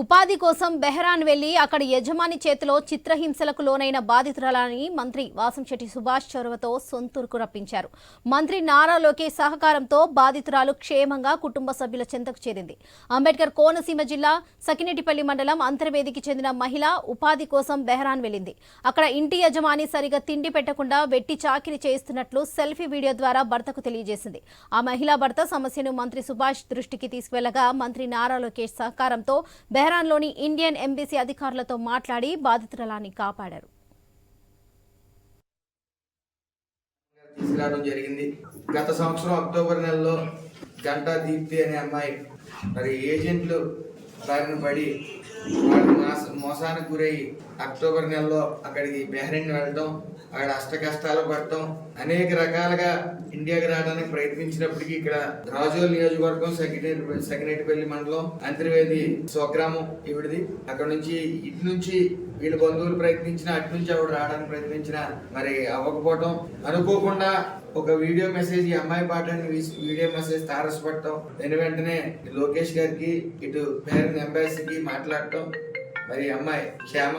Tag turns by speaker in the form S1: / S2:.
S1: ఉపాధి కోసం బెహరాన్ వెళ్ళి అక్కడ యజమాని చేతిలో చిత్రహింసలకు లోనైన బాధితురాలని మంత్రి వాసంశెట్టి సుభాష్ చొరవతో సొంతూరుకు రప్పించారు. మంత్రి నారా లోకేష్ సహకారంతో బాధితురాలు క్షేమంగా కుటుంబ సభ్యుల చెంతకు చేరింది. అంబేద్కర్ కోనసీమ జిల్లా సకినేటిపల్లి మండలం అంతర్వేదికి చెందిన మహిళ ఉపాధి కోసం బెహరాన్ వెళ్ళింది అక్కడ ఇంటి యజమాని సరిగా తిండి పెట్టకుండా వెట్టి చాకిరి చేయిస్తున్నట్లు సెల్ఫీ వీడియో ద్వారా భర్తకు తెలియజేసింది. ఆ మహిళా భర్త సమస్యను మంత్రి సుభాష్ దృష్టికి తీసుకువెళ్ళగా మంత్రి నారా లోకేష్ సహకారంతో తెహరాన్లోని ఇండియన్ ఎంబీసీ అధికారులతో మాట్లాడి బాధితురాలాన్ని కాపాడారు.
S2: తీసుకురావడం జరిగింది. గత సంవత్సరం అక్టోబర్ నెలలో గంటా దీప్తి అనే అమ్మాయి మరి ఏజెంట్లు బారిన పడి వాళ్ళు మోస మోసానికి గురై అక్టోబర్ నెలలో అక్కడికి బెహ్రెయిన్ వెళ్ళటం అక్కడ అష్ట కష్టాలు పడటం అనేక రకాలుగా ఇండియాకి రావడానికి ప్రయత్నించినప్పటికీ ఇక్కడ రాజోల్ నియోజకవర్గం సెక్రటరీ సెక్రటరీపల్లి మండలం అంతర్వేది స్వగ్రామం ఇవిడిది. అక్కడ నుంచి ఇటు నుంచి వీళ్ళు బంధువులు ప్రయత్నించిన అటు నుంచి ఆవిడ రావడానికి ప్రయత్నించిన మరి అవ్వకపోవటం. అనుకోకుండా ఒక వీడియో మెసేజ్ ఈ అమ్మాయి పాటని వీడియో మెసేజ్ తారసపడటం. దాని వెంటనే లోకేష్ గారికి ఇటు పేరెంట్ ఎంబాసీకి మాట్లాడటం. మరి అమ్మాయి క్షేమ